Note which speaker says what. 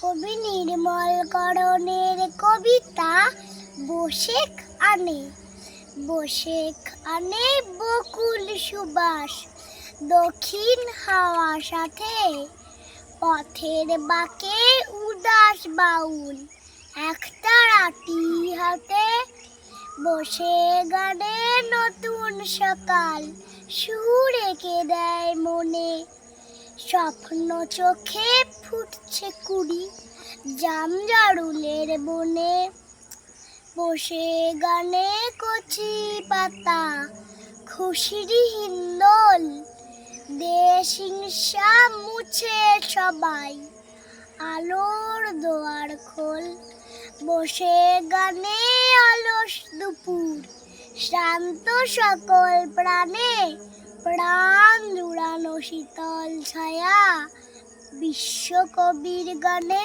Speaker 1: কবি নির্মল করণের কবিতা বসেক আনে। বসেক আনে বকুল সুবাস, দক্ষিণ হাওয়া সাথে। পথের বাঁকে উদাস বাউল, একটা রাতি হাতে। বসে গানে নতুন সকাল, সুর এঁকে দেয় স্বপ্ন চোখে ফুটছে কুড়ি, জাম জারুলের বনে বসে গানে কচি পাতা, খুশির হিন্দোল, দেশ হিংসা মুছে সবাই, আলোর দোয়ার খোল, বসে গানে অলস দুপুর, শান্ত সকল প্রাণে প্রাণ শীতল ছায়া বিশ্বকবির গানে